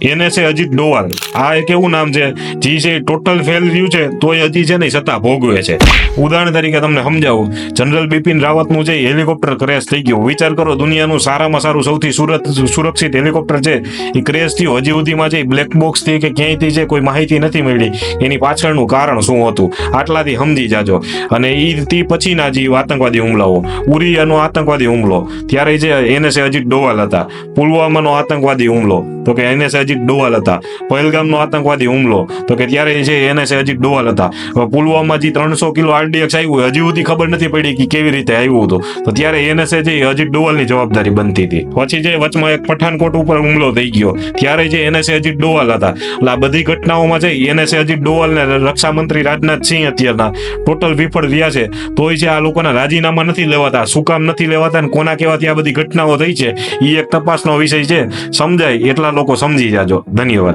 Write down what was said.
એને છે અજીત ડોવાલ. આ એક એવું નામ છે, જે છે ટોટલ ફેલ રહ્યું છે, તોય હજી છે ને સત્તા ભોગવે છે. ઉદાહરણ તરીકે તમને સમજાવું, જનરલ બિપિન રાવતનું જે હેલિકોપ્ટર ક્રેશ થઈ ગયું. વિચાર કરો, દુનિયાનું સારામાં સારું સૌથી સુરત, સુરક્ષિત હેલિકોપ્ટર છે, એ ક્રેશ થયું. હજી સુધીમાં જે બ્લેક બોક્સથી કે ક્યાંયથી જે કોઈ માહિતી નથી મળી, એની પાછળનું કારણ શું હતું? આટલાથી સમજી જાજો. અને એ તે પછીના જે આતંકવાદી હુમલાઓ. ઉરિયાનો આતંકવાદી હુમલો. ત્યારે જે એનએસએ અજીત ડોવાલ હતા. પુલવામાનો આતંકવાદી હુમલો. તો કે એનએસ અજીત ડોવાલ હતા. પહેલગામનો આતંકવાદી હુમલો. તો કે ત્યારે જે એનએસ અજીત ડોવાલ હતા. પુલવામા જે ત્રણસો કિલો આરડીએક્સ આવ્યું, હજી સુધી ખબર નથી પડી કે કેવી રીતે આવ્યું હતું. તો ત્યારે એનએસએ જે અજીત ડોવાલની જવાબદારી બનતી હતી. પછી જે વચમાં એક પઠાનકોટ ઉપર હુમલો થઈ ગયો. ત્યારે જે એનએસએ અજીત ડોવાલ હતા. એટલે આ બધી ઘટનાઓમાં છે એનએસએ અજીત ડોવાલ ને રક્ષામંત્રી રાજનાથ સિંહ અત્યારના ટોટલ વિફળ રહ્યા છે. તોય છે આ લોકોના રાજીનામા નથી લેવાતા શું કામ નથી લેવાતા અને કોના કહેવાથી આ બધી ઘટનાઓ થઈ છે એ એક તપાસનો વિષય છે. સમજાય, એટલા લોકો સમજી જાજો. ધન્યવાદ.